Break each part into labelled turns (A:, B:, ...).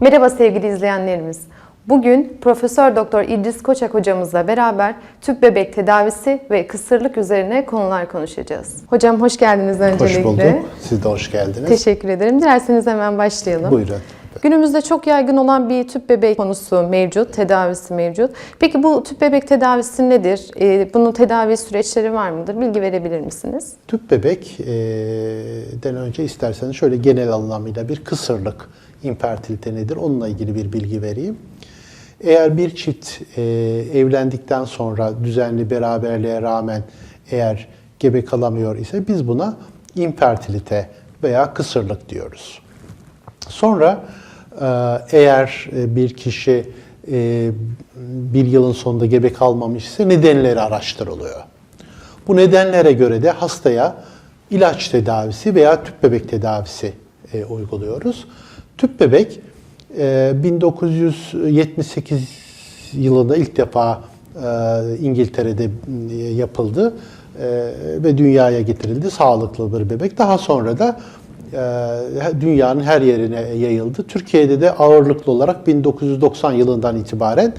A: Merhaba sevgili izleyenlerimiz. Bugün Profesör Doktor İdris Koçak hocamızla beraber tüp bebek tedavisi ve kısırlık üzerine konular konuşacağız. Hocam hoş geldiniz öncelikle.
B: Hoş bulduk. Siz de hoş geldiniz.
A: Teşekkür ederim. Dilerseniz hemen başlayalım.
B: Buyurun.
A: Günümüzde çok yaygın olan bir tüp bebek konusu mevcut, tedavisi mevcut. Peki bu tüp bebek tedavisi nedir? Ee, Bunun tedavi süreçleri var mıdır? Bilgi verebilir misiniz?
B: Tüp bebekten önce isterseniz şöyle genel anlamıyla bir kısırlık, infertilite nedir onunla ilgili bir bilgi vereyim. Eğer bir çift e, evlendikten sonra düzenli beraberliğe rağmen eğer gebe kalamıyor ise biz buna infertilite veya kısırlık diyoruz. Sonra e, eğer e, bir kişi e, bir yılın sonunda gebe kalmamış ise nedenleri araştırılıyor. Bu nedenlere göre de hastaya ilaç tedavisi veya tüp bebek tedavisi e, uyguluyoruz. Tüp bebek e, 1978 yılında ilk defa İngiltere'de yapıldı ve dünyaya getirildi. Sağlıklı bir bebek. Daha sonra da dünyanın her yerine yayıldı. Türkiye'de de ağırlıklı olarak 1990 yılından itibaren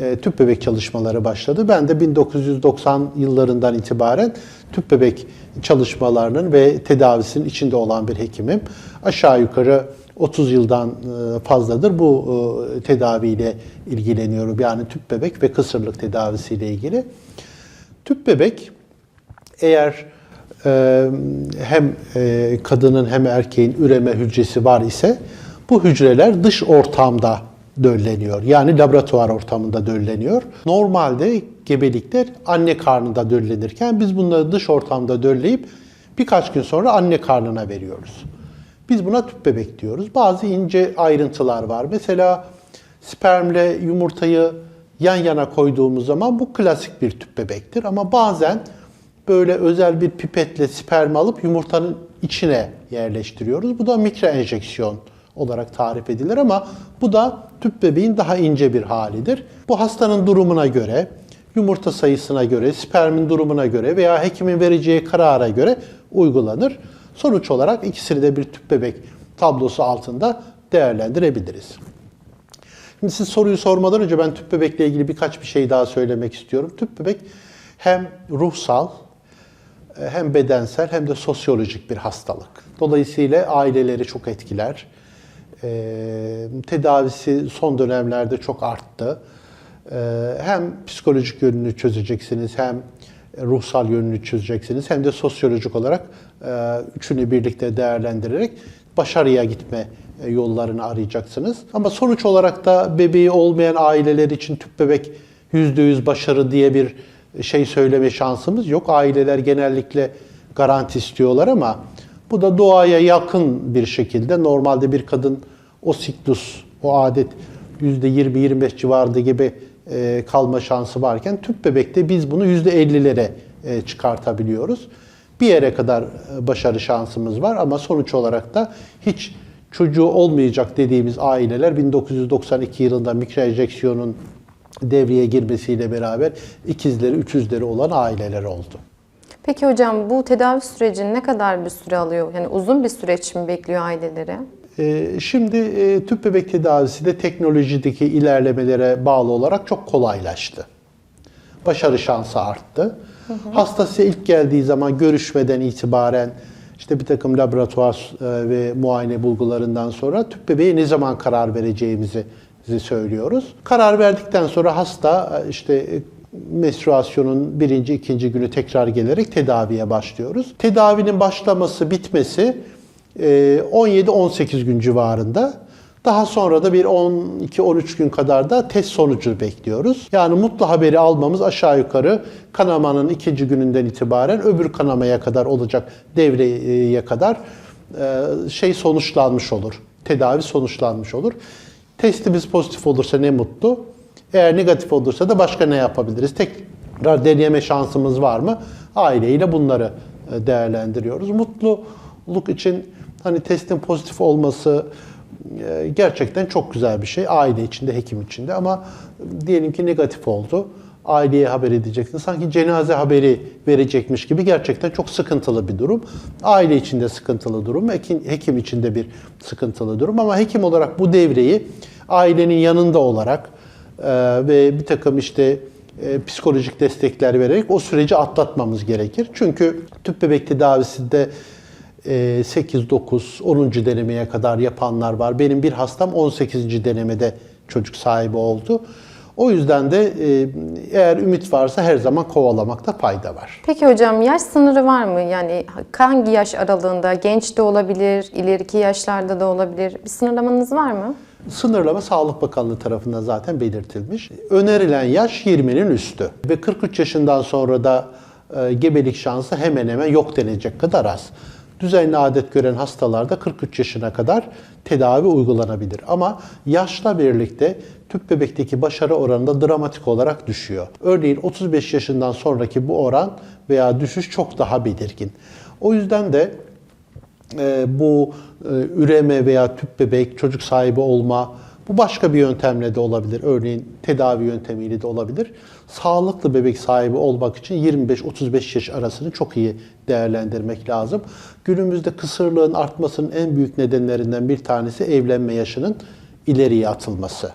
B: e, tüp bebek çalışmaları başladı. Ben de 1990 yıllarından itibaren tüp bebek çalışmalarının ve tedavisinin içinde olan bir hekimim. Aşağı yukarı 30 yıldan e, fazladır bu e, tedaviyle ilgileniyorum. Yani tüp bebek ve kısırlık tedavisiyle ilgili. Tüp bebek eğer hem e, kadının hem erkeğin üreme hücresi var ise bu hücreler dış ortamda dölleniyor. Yani laboratuvar ortamında dölleniyor. Normalde gebelikler anne karnında döllenirken biz bunları dış ortamda dölleyip birkaç gün sonra anne karnına veriyoruz. Biz buna tüp bebek diyoruz. Bazı ince ayrıntılar var. Mesela spermle yumurtayı yan yana koyduğumuz zaman bu klasik bir tüp bebektir. Ama bazen böyle özel bir pipetle sperm alıp yumurtanın içine yerleştiriyoruz. Bu da mikro enjeksiyon olarak tarif edilir ama bu da tüp bebeğin daha ince bir halidir. Bu hastanın durumuna göre, yumurta sayısına göre, spermin durumuna göre veya hekimin vereceği karara göre uygulanır. Sonuç olarak ikisini de bir tüp bebek tablosu altında değerlendirebiliriz. Şimdi siz soruyu sormadan önce ben tüp bebekle ilgili birkaç bir şey daha söylemek istiyorum. Tüp bebek hem ruhsal hem bedensel hem de sosyolojik bir hastalık. Dolayısıyla aileleri çok etkiler. Ee, tedavisi son dönemlerde çok arttı. Ee, hem psikolojik yönünü çözeceksiniz, hem ruhsal yönünü çözeceksiniz, hem de sosyolojik olarak e, üçünü birlikte değerlendirerek başarıya gitme e, yollarını arayacaksınız. Ama sonuç olarak da bebeği olmayan aileler için tüp bebek %100 başarı diye bir şey söyleme şansımız yok. Aileler genellikle garanti istiyorlar ama bu da doğaya yakın bir şekilde normalde bir kadın o siklus, o adet %20-25 civarında gibi e, kalma şansı varken tüp bebekte biz bunu %50'lere e, çıkartabiliyoruz. Bir yere kadar e, başarı şansımız var ama sonuç olarak da hiç çocuğu olmayacak dediğimiz aileler 1992 yılında mikroenjeksiyonun devreye girmesiyle beraber ikizleri, üçüzleri olan aileler oldu.
A: Peki hocam bu tedavi sürecini ne kadar bir süre alıyor? Yani uzun bir süreç mi bekliyor aileleri?
B: Ee, Şimdi e, tüp bebek tedavisi de teknolojideki ilerlemelere bağlı olarak çok kolaylaştı. Başarı şansı arttı. Hasta size ilk geldiği zaman görüşmeden itibaren işte bir takım laboratuvar e, ve muayene bulgularından sonra tüp bebeğe ne zaman karar vereceğimizi söylüyoruz. Karar verdikten sonra hasta e, işte e, menstruasyonun birinci, ikinci günü tekrar gelerek tedaviye başlıyoruz. Tedavinin başlaması, bitmesi e, 17-18 gün civarında. Daha sonra da bir 12-13 gün kadar da test sonucu bekliyoruz. Yani mutlu haberi almamız aşağı yukarı kanamanın ikinci gününden itibaren öbür kanamaya kadar olacak devreye kadar e, şey sonuçlanmış olur. Tedavi sonuçlanmış olur. Testimiz pozitif olursa ne mutlu. Eğer negatif olursa da başka ne yapabiliriz? Tekrar deneme şansımız var mı? Aileyle bunları e, değerlendiriyoruz. Mutluluk için hani testin pozitif olması e, gerçekten çok güzel bir şey. Aile içinde, hekim içinde ama diyelim ki negatif oldu. Aileye haber edeceksin. Sanki cenaze haberi verecekmiş gibi gerçekten çok sıkıntılı bir durum. Aile içinde sıkıntılı durum, hekim, içinde bir sıkıntılı durum ama hekim olarak bu devreyi ailenin yanında olarak e, ve bir takım işte e, psikolojik destekler vererek o süreci atlatmamız gerekir. Çünkü tüp bebek tedavisinde e, 8, 9, 10. denemeye kadar yapanlar var. Benim bir hastam 18. denemede çocuk sahibi oldu. O yüzden de e, eğer ümit varsa her zaman kovalamakta fayda var.
A: Peki hocam yaş sınırı var mı? Yani hangi yaş aralığında? Genç de olabilir, ileriki yaşlarda da olabilir. Bir sınırlamanız var mı?
B: Sınırlama Sağlık Bakanlığı tarafından zaten belirtilmiş. Önerilen yaş 20'nin üstü ve 43 yaşından sonra da e, gebelik şansı hemen hemen yok denecek kadar az. Düzenli adet gören hastalarda 43 yaşına kadar tedavi uygulanabilir. Ama yaşla birlikte tüp bebekteki başarı oranı da dramatik olarak düşüyor. Örneğin 35 yaşından sonraki bu oran veya düşüş çok daha belirgin. O yüzden de e, bu e, üreme veya tüp bebek, çocuk sahibi olma bu başka bir yöntemle de olabilir. Örneğin tedavi yöntemiyle de olabilir. Sağlıklı bebek sahibi olmak için 25-35 yaş arasını çok iyi değerlendirmek lazım. Günümüzde kısırlığın artmasının en büyük nedenlerinden bir tanesi evlenme yaşının ileriye atılması.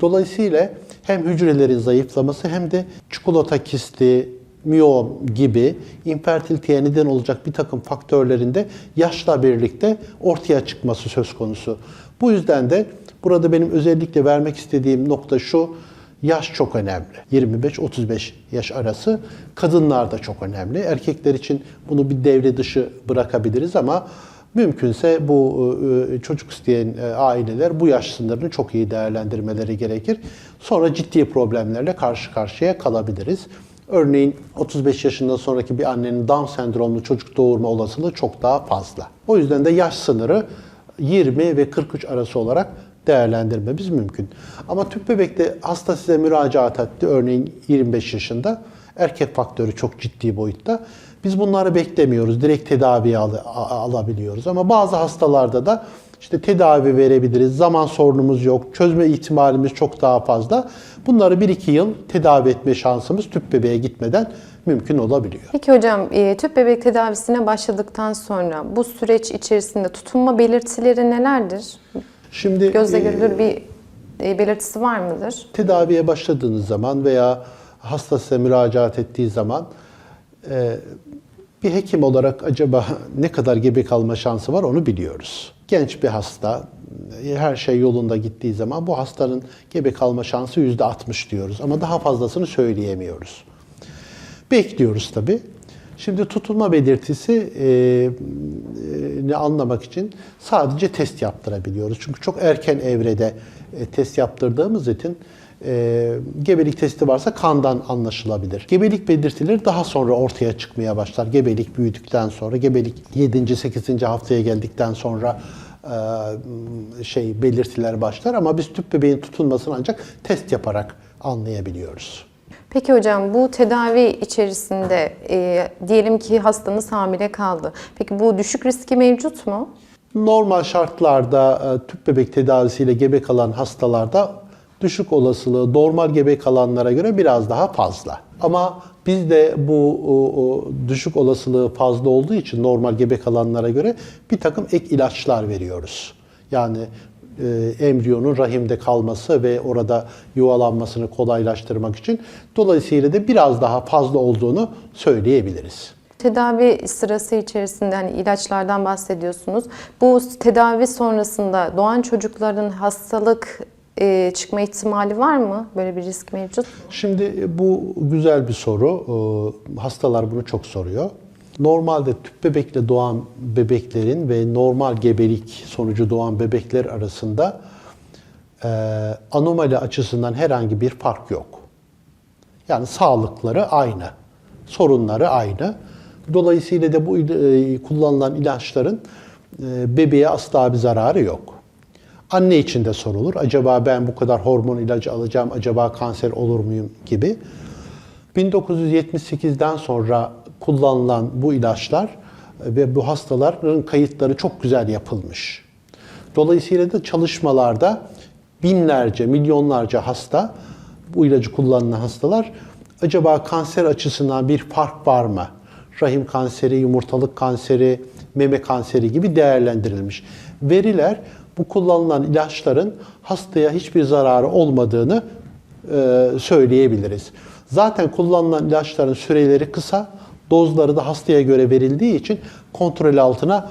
B: Dolayısıyla hem hücrelerin zayıflaması hem de çikolata kisti, miyom gibi infertiliteye neden olacak bir takım faktörlerin de yaşla birlikte ortaya çıkması söz konusu. Bu yüzden de burada benim özellikle vermek istediğim nokta şu, yaş çok önemli. 25-35 yaş arası. Kadınlar da çok önemli. Erkekler için bunu bir devre dışı bırakabiliriz ama Mümkünse bu e, çocuk isteyen e, aileler bu yaş sınırını çok iyi değerlendirmeleri gerekir. Sonra ciddi problemlerle karşı karşıya kalabiliriz. Örneğin 35 yaşından sonraki bir annenin Down sendromlu çocuk doğurma olasılığı çok daha fazla. O yüzden de yaş sınırı 20 ve 43 arası olarak değerlendirmemiz mümkün. Ama tüp bebekte hasta size müracaat etti örneğin 25 yaşında. Erkek faktörü çok ciddi boyutta. Biz bunları beklemiyoruz. Direkt tedavi al- alabiliyoruz. Ama bazı hastalarda da işte tedavi verebiliriz. Zaman sorunumuz yok. Çözme ihtimalimiz çok daha fazla. Bunları 1-2 yıl tedavi etme şansımız tüp bebeğe gitmeden mümkün olabiliyor.
A: Peki hocam e, tüp bebek tedavisine başladıktan sonra bu süreç içerisinde tutunma belirtileri nelerdir?
B: Şimdi
A: Gözle görülür bir e, belirtisi var mıdır?
B: tedaviye başladığınız zaman veya hasta size müracaat ettiği zaman e, bir hekim olarak acaba ne kadar gebe kalma şansı var onu biliyoruz. Genç bir hasta, e, her şey yolunda gittiği zaman bu hastanın gebe kalma şansı %60 diyoruz ama daha fazlasını söyleyemiyoruz. Bekliyoruz tabii. Şimdi tutulma belirtisi e, ne anlamak için sadece test yaptırabiliyoruz. Çünkü çok erken evrede e, test yaptırdığımız için e, gebelik testi varsa kandan anlaşılabilir. Gebelik belirtileri daha sonra ortaya çıkmaya başlar. Gebelik büyüdükten sonra, gebelik 7. 8. haftaya geldikten sonra e, şey belirtiler başlar ama biz tüp bebeğin tutulmasını ancak test yaparak anlayabiliyoruz.
A: Peki hocam bu tedavi içerisinde e, diyelim ki hastanız hamile kaldı. Peki bu düşük riski mevcut mu?
B: Normal şartlarda e, tüp bebek tedavisiyle gebe kalan hastalarda düşük olasılığı normal gebe kalanlara göre biraz daha fazla. Ama biz de bu o, o düşük olasılığı fazla olduğu için normal gebe kalanlara göre bir takım ek ilaçlar veriyoruz. Yani e, embriyonun rahimde kalması ve orada yuvalanmasını kolaylaştırmak için. Dolayısıyla da biraz daha fazla olduğunu söyleyebiliriz.
A: Tedavi sırası içerisinde hani ilaçlardan bahsediyorsunuz. Bu tedavi sonrasında doğan çocukların hastalık e, çıkma ihtimali var mı? Böyle bir risk mevcut. mu?
B: Şimdi bu güzel bir soru. Hastalar bunu çok soruyor. Normalde tüp bebekle doğan bebeklerin ve normal gebelik sonucu doğan bebekler arasında e, anomali açısından herhangi bir fark yok. Yani sağlıkları aynı, sorunları aynı. Dolayısıyla da bu e, kullanılan ilaçların e, bebeğe asla bir zararı yok. Anne için de sorulur. Acaba ben bu kadar hormon ilacı alacağım, acaba kanser olur muyum gibi. 1978'den sonra kullanılan bu ilaçlar e, ve bu hastaların kayıtları çok güzel yapılmış. Dolayısıyla da çalışmalarda binlerce, milyonlarca hasta, bu ilacı kullanan hastalar acaba kanser açısından bir fark var mı? Rahim kanseri, yumurtalık kanseri, meme kanseri gibi değerlendirilmiş. Veriler bu kullanılan ilaçların hastaya hiçbir zararı olmadığını e, söyleyebiliriz. Zaten kullanılan ilaçların süreleri kısa, dozları da hastaya göre verildiği için kontrol altına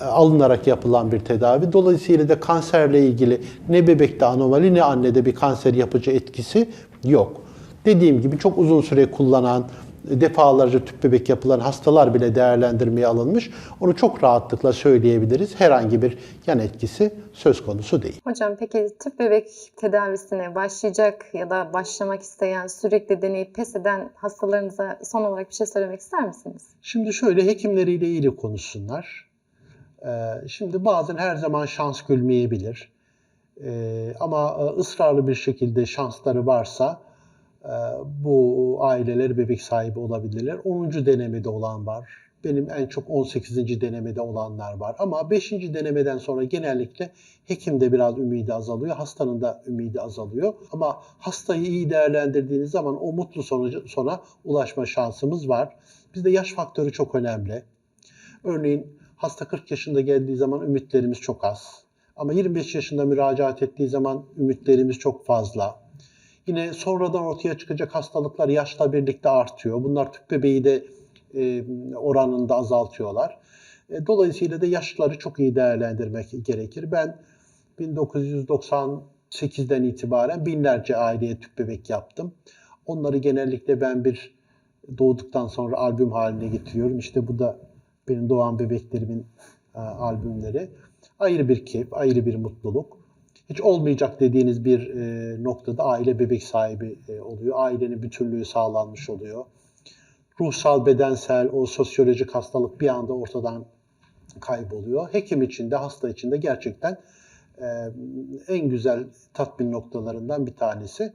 B: e, alınarak yapılan bir tedavi. Dolayısıyla da kanserle ilgili ne bebekte anomali ne annede bir kanser yapıcı etkisi yok. Dediğim gibi çok uzun süre kullanan, defalarca tüp bebek yapılan hastalar bile değerlendirmeye alınmış. Onu çok rahatlıkla söyleyebiliriz. Herhangi bir yan etkisi söz konusu değil.
A: Hocam peki tüp bebek tedavisine başlayacak ya da başlamak isteyen, sürekli deneyip pes eden hastalarınıza son olarak bir şey söylemek ister misiniz?
B: Şimdi şöyle hekimleriyle ilgili konuşsunlar. Ee, Şimdi bazen her zaman şans gülmeyebilir. Ee, Ama e, ısrarlı bir şekilde şansları varsa bu aileler bebek sahibi olabilirler. 10. denemede olan var. Benim en çok 18. denemede olanlar var. Ama 5. denemeden sonra genellikle hekimde biraz ümidi azalıyor, hastanın da ümidi azalıyor. Ama hastayı iyi değerlendirdiğiniz zaman o mutlu sonucu, sona ulaşma şansımız var. Bizde yaş faktörü çok önemli. Örneğin hasta 40 yaşında geldiği zaman ümitlerimiz çok az. Ama 25 yaşında müracaat ettiği zaman ümitlerimiz çok fazla. Yine sonradan ortaya çıkacak hastalıklar yaşla birlikte artıyor. Bunlar tüp bebeği de e, oranında azaltıyorlar. E, dolayısıyla da yaşları çok iyi değerlendirmek gerekir. Ben 1998'den itibaren binlerce aileye tüp bebek yaptım. Onları genellikle ben bir doğduktan sonra albüm haline getiriyorum. İşte bu da benim doğan bebeklerimin e, albümleri. Ayrı bir keyif, ayrı bir mutluluk. Hiç olmayacak dediğiniz bir e, noktada aile bebek sahibi e, oluyor. Ailenin bütünlüğü sağlanmış oluyor. Ruhsal, bedensel, o sosyolojik hastalık bir anda ortadan kayboluyor. Hekim için de hasta için de gerçekten e, en güzel tatmin noktalarından bir tanesi.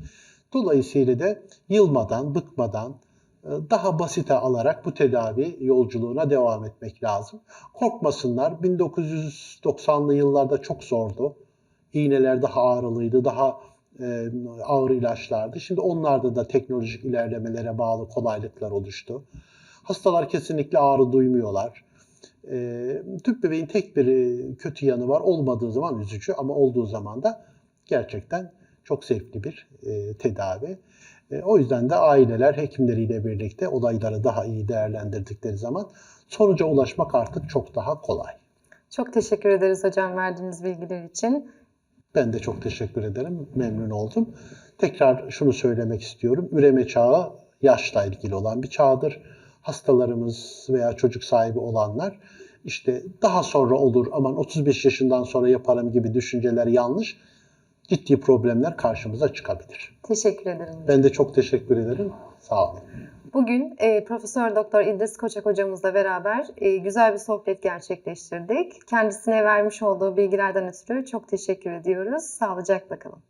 B: Dolayısıyla da yılmadan, bıkmadan, daha basite alarak bu tedavi yolculuğuna devam etmek lazım. Korkmasınlar. 1990'lı yıllarda çok zordu. İğneler daha ağrılıydı, daha e, ağır ilaçlardı. Şimdi onlarda da teknolojik ilerlemelere bağlı kolaylıklar oluştu. Hastalar kesinlikle ağrı duymuyorlar. E, tüp bebeğin tek bir e, kötü yanı var. Olmadığı zaman üzücü ama olduğu zaman da gerçekten çok zevkli bir e, tedavi. E, o yüzden de aileler hekimleriyle birlikte olayları daha iyi değerlendirdikleri zaman sonuca ulaşmak artık çok daha kolay.
A: Çok teşekkür ederiz hocam verdiğiniz bilgiler için.
B: Ben de çok teşekkür ederim. Memnun oldum. Tekrar şunu söylemek istiyorum. Üreme çağı yaşla ilgili olan bir çağdır. Hastalarımız veya çocuk sahibi olanlar işte daha sonra olur aman 35 yaşından sonra yaparım gibi düşünceler yanlış. Ciddi problemler karşımıza çıkabilir.
A: Teşekkür ederim.
B: Ben de çok teşekkür ederim. Sağ olun.
A: Bugün e, Profesör Doktor İdris Koçak hocamızla beraber e, güzel bir sohbet gerçekleştirdik. Kendisine vermiş olduğu bilgilerden ötürü çok teşekkür ediyoruz. Sağlıcakla kalın.